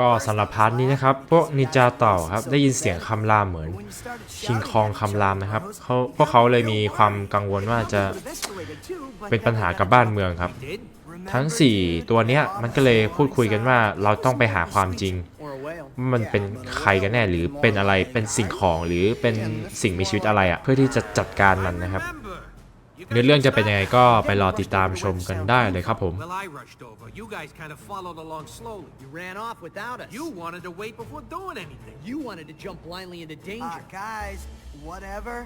ก็ first สำหรับ I พาร์ท was นี้นะครับ laughing พวก because นินจา the guy เต่า was ครับ so ได้ยินเสียง pathetic. คำรามเหมือน But when you started คิง shouting คอง at each คำราม other, นะครับ those- เขาพวกเขาเลยมีความกังวลว่าจะ Would've escalated too, but เป็นปัญหา then we กับ got บ้าน in เมืองครับ We did. trouble. ทั้ง Remember, 4 dude? ตัวเนี้ย Bob มันก็เลย was พูดคุยกันว่า saying เราต้องไปหา something ความจริง Or a whale. ว่ามันเป็นใครกันแน่หรือเป็นอะไรเป็นสิ่งของหรือเป็นสิ่งมีชีวิตอะไรอะเพื่อที่จะจัดการมันนะครับ Remember. You เนื้อ got เรื่องจะ mixed เป็นยังไง up? ก็ไปรอติดตามชมกันได้เลยครับผม Well, I rushed over. You guys kind of followed along slowly. You ran off without us. You wanted to wait before doing anything. You wanted to jump blindly into Ah, danger. guys, whatever.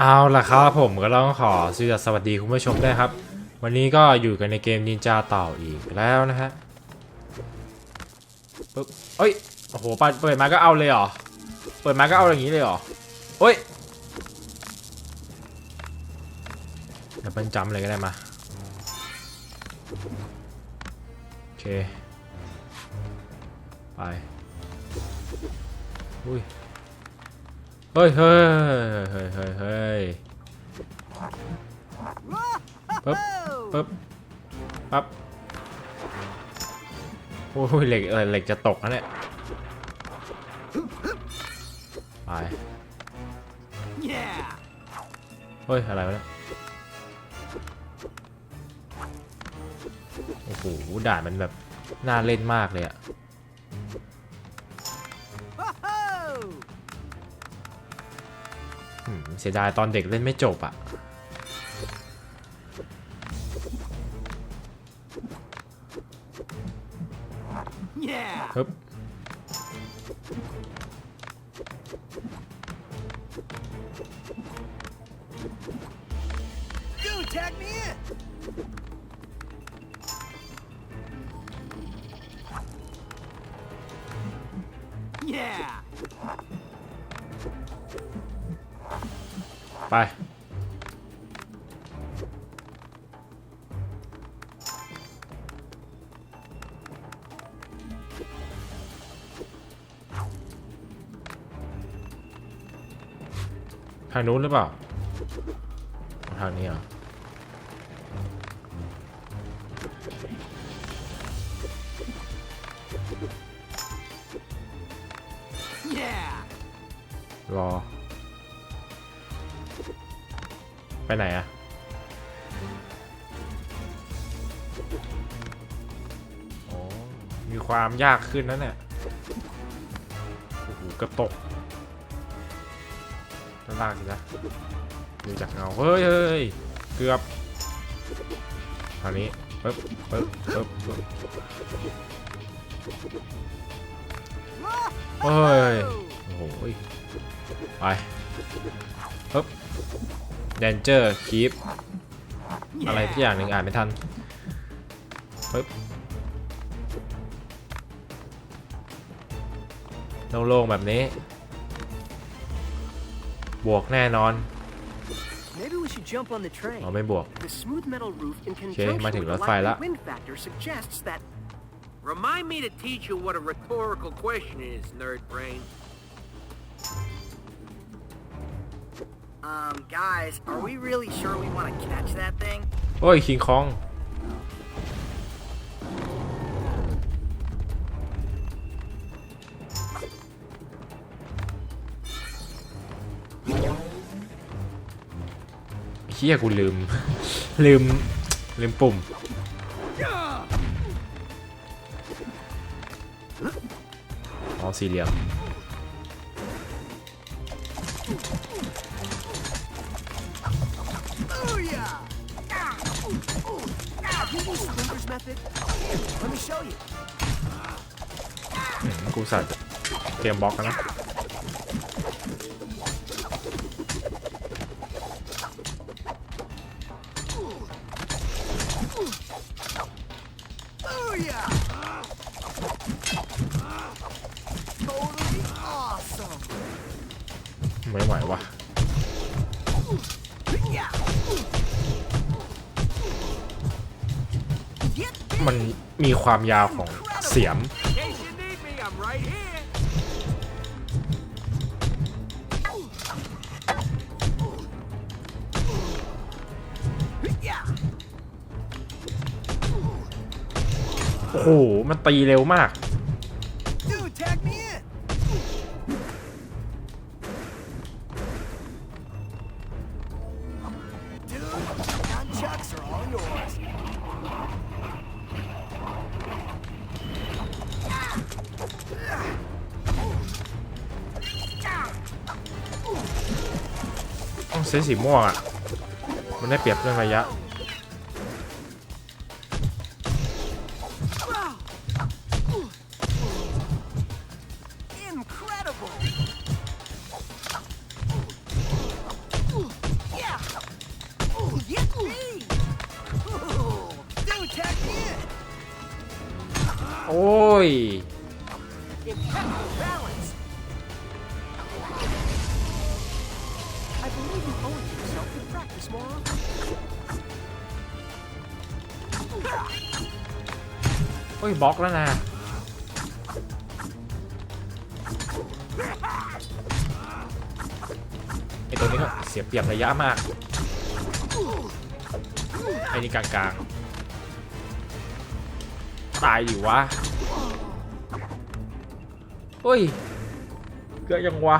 เอาล่ะครับผมก็ต้องขอสวัสดีคุณผู้ชมด้วยครับ วันนี้ก็อยู่กันในเกมนินจาเต่าอีกแล้วนะฮะปึ๊บเอ้ย โอ้โหเปิดเปิดมาก็เอาเลยเหรอ เปิดมาก็เอาอย่างนี้เลยเหรอเฮ้ย ดี๋ยวเป็นจำเลยก็ได้มา โอเค ไป อุ้ย เฮ้ยเฮ้ยเฮ้ยเฮ้ยเฮ้ยปึ๊บปึ๊บปั๊บโอ้ยเหล็กเออเหล็กจะตกนะเนี่ย ไป เฮ้ย อะไรวะเนี่ย หด่านมันแบบน่าเล่นมากเลยอะเสียดายตอนเด็กเล่นไม่จบอะ Yeah. ฮึบ ไป ทางนู้นหรือเปล่า ทางนี้เหรอ รอ ไปไหนอะโอ้มีความยากขึ้นนะเนี่ยโอ้โหกระตกด้านล่างสินะดูจากเงา เฮ้ยเฮ้ยเกือบทางนี้ปึ๊บปึ๊บปึ๊บปึ๊บ เฮ้ย โอ้โห ไปปึ๊บ danger keep อะไรทุกอย่างหนึ่งอ่านไม่ทันปึ๊บโล่งๆแบบนี้ บวกแน่นอน Maybe we should jump on the train. เราไม่บวก The smooth metal roof in โอเค มาถึงรถไฟละ Remind me to teach you what a rhetorical question is, nerd brain. Um, guys, are we really sure we want to catch that thing? โอ้ย คิงคอง เฮียกูลืม ลืม ลืมปุ่ม อ๋อสี่เหลี่ยม Oh yeah! You use Splinter's method? Let me show you. อืมกูสัตว์เตรียมบล็อกกันนะ มันมีความยาวของเสียม โอ้โห มันตีเร็วมาก ต้องใช้สีม่วงอะ มันได้เปรียบเรื่องระยะ Incredible! Yeah! Yippee! Ooh, Dude, tag me in! โอ้ย โอ้ยบล็อกแล้วนะ ไอตัวนี้ก็เสียเปรียบระยะมาก ไอ้นี่กลางๆ ตายดิวะ เฮ้ย เกิดยังวะ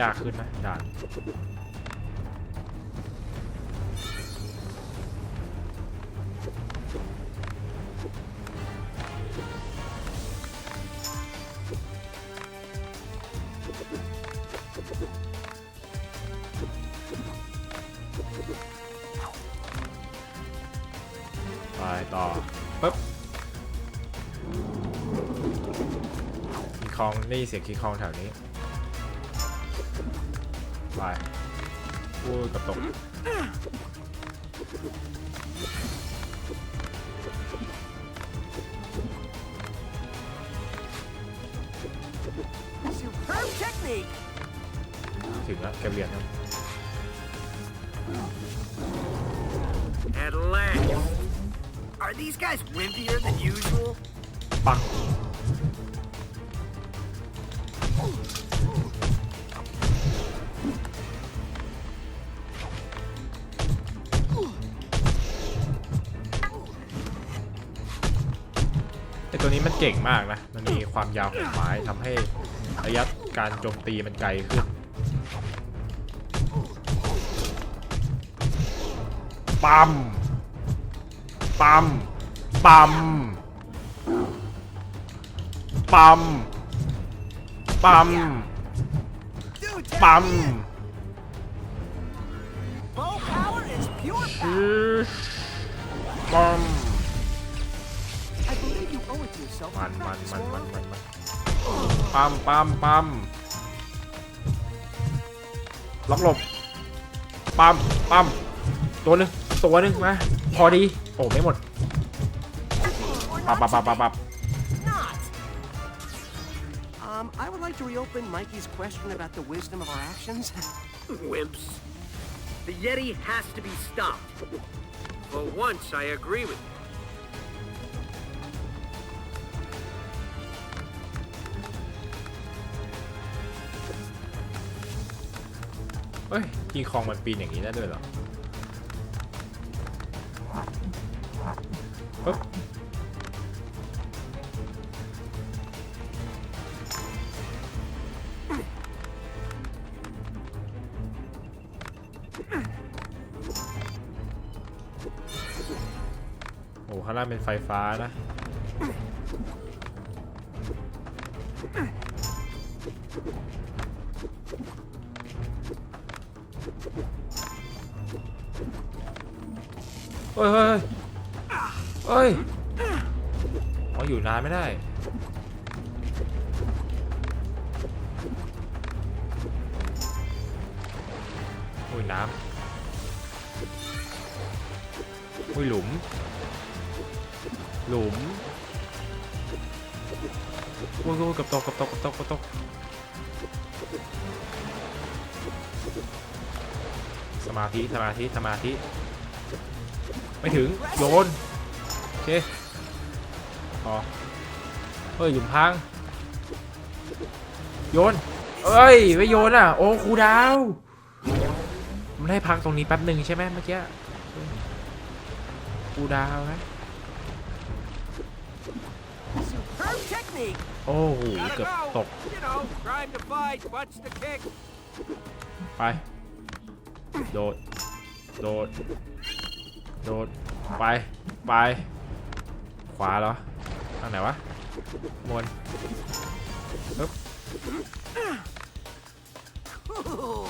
ยากขึ้นนะด่านไปต่อปึ๊บคีคองนี่เสียงคีคองแถวนี้ ไปพูดกับตก Superb technique! ถึงแล้วเก็บเหรียญครับ At last. Are these guys wimpier than usual? ปัก เก่งมากนะ มันมีความยาวของไม้ทำให้ระยะการโจมตีมันไกลขึ้น ปั๊ม ปั๊ม ปั๊ม ปั๊ม ปั๊ม Dude, tag ปั๊ม me in! มัน to มัน practice มัน more มัน often. มันมันปั๊มปั๊มปั๊มล็อกหลบ ปั๊มปั๊มตัวหนึ่งตัวหนึ่งมา พอดี โอ้ ไม่หมด Or ปั๊บ not ปั๊บปั๊บปั๊บ today. ปั๊บ Not! Um, I would like to reopen Mikey's question about the wisdom of our actions. Wimps. The Yeti has to be stopped. For once, I agree with you. เฮ้ยกีคองมันปีนอย่างนี้ได้ด้วยเหรอปึ๊บโอ้ข้างล่างเป็นไฟฟ้านะ เฮ้ยอ๋ออยู่นานไม่ได้อุ้ยน้ำอุ้ยหลุม หลุมอุ้ยอุ้ยกับตกกับตกกับตกกับตกสมาธิ สมาธิ สมาธิ ไม่ถึง โยน เคพอเฮ้ยหยุมพัง โยน เอ้ยไม่โยนอะ โอ้ครูดาว มันให้พักตรงนี้แป๊บหนึ่งใช่ไหมเมื่อกี้ครูดาวนะ Superb technique. โอ้โห Gotta เกือบ go. ตก You know, crime to fight, butts to kick. ไป โดด โดด โดด ไป ไป ขวาเหรอทางไหนวะมวนปึ๊บ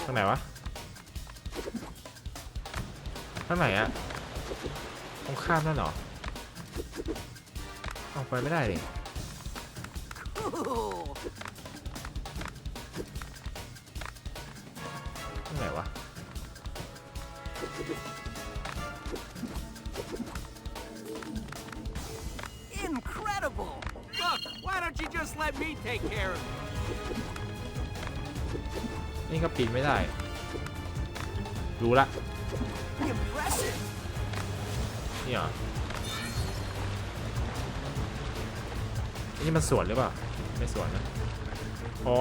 ทางไหนวะทางไหนอะตรงข้ามนั่นหรอออกไปไม่ได้ดิ นี่ก็ปีนไม่ได้ รู้ละนี่เหรอนี่มันสวนหรือเปล่า ไม่สวนนะ อ๋อ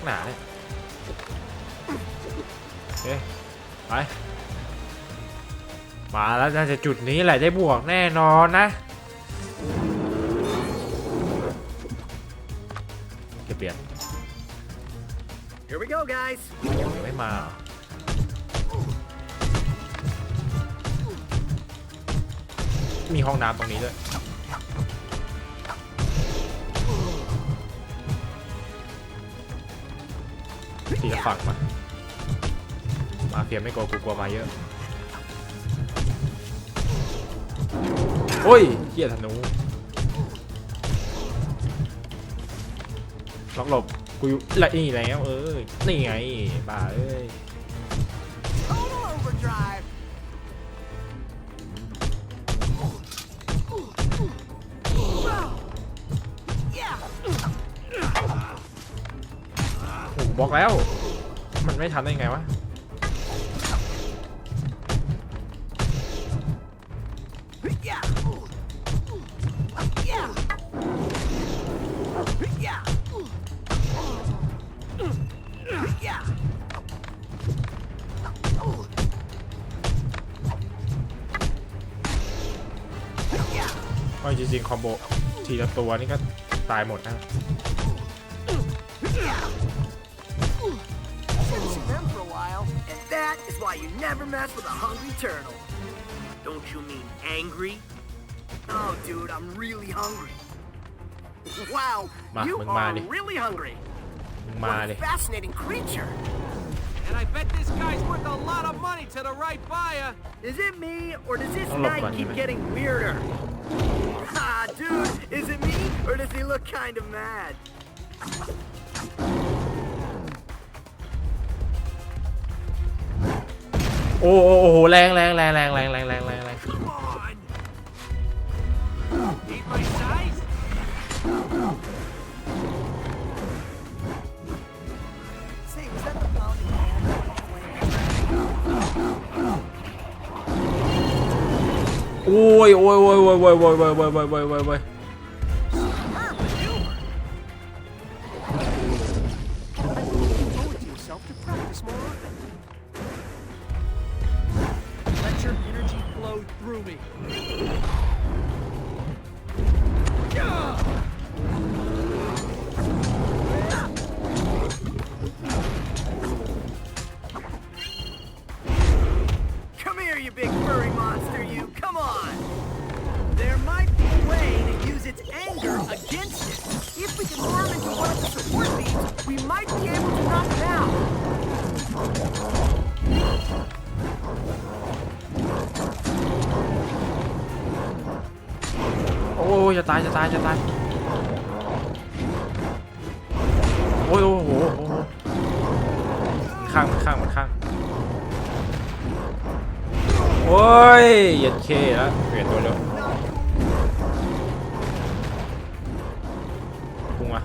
กหนาเนี่ยโอเคไป มาแล้วน่าจะจุดนี้แหละได้บวกแน่นอนนะ เก็บเปลี่ยน Here we go, guys. ยังไม่มาเหรอมีห้องน้ำตรงนี้ด้วย ทีละฝั่งมามาเฟียไม่กลัวกูกลัวมาเยอะโอ้ยเฮียธนูล็อกหลบกูอยู่ละนี่แล้วเออนี่ไงบ้าเอ้ย บอกแล้ว มันไม่ทันได้ไงวะไม่จริงๆ คอมโบ ทีละตัวนี่ก็ตายหมดนะ why you never mess with a hungry turtle. Don't you mean angry? Oh, dude, I'm really hungry. Wow, Ma, you are really hungry. What a fascinating creature. And I bet this guy's worth a lot of money to the right buyer. Is it me, or does this guy keep getting weirder? Ah, dude, is it me, or does he look kind of mad? โอ้โอ้โอ้โหแรงแรงแรงแรงแรงแรงแรงแรงแรง Come on. Need my size? Say, was that the mountain man? Flame. โอ้ยโอ้ยโอ้ยโอ้ยโอ้ยโอ้ยโอ้ยโอ้ยโอ้ย ตายจะตายจะตายโอ้ยโอ้โหโอ้โหข้างมันข้างมันข้างโอ้ยเหยัดเคแล้วเปลี่ยนตัวเร็วพุ่งมา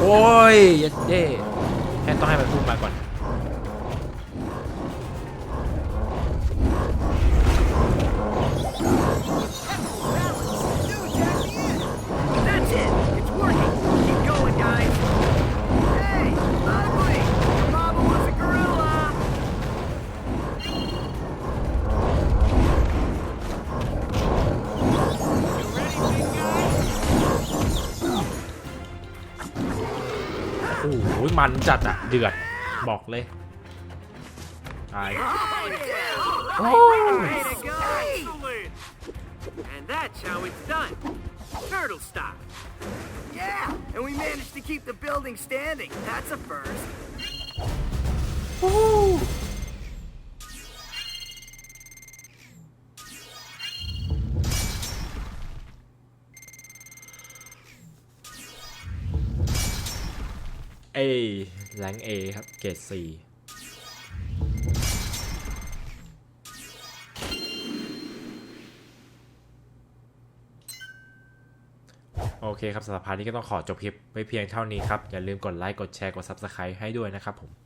โอ้ยเหยัดเย่แค่ต้องให้มันพุ่งมาก่อน มันจัดอะเดือด บอกเลย ตายโอ้ย Way to go! Excellent! And that's how it's done. Turtle stop. Yeah, and we managed to keep the building standing. That's a first. เอแรงเอครับ เกรดสี่โอเคครับสำหรับพาร์ทนี้ก็ต้องขอจบคลิปไว้เพียงเท่านี้ครับ อย่าลืมกดไลค์ กดแชร์ กด Subscribe ให้ด้วยนะครับผม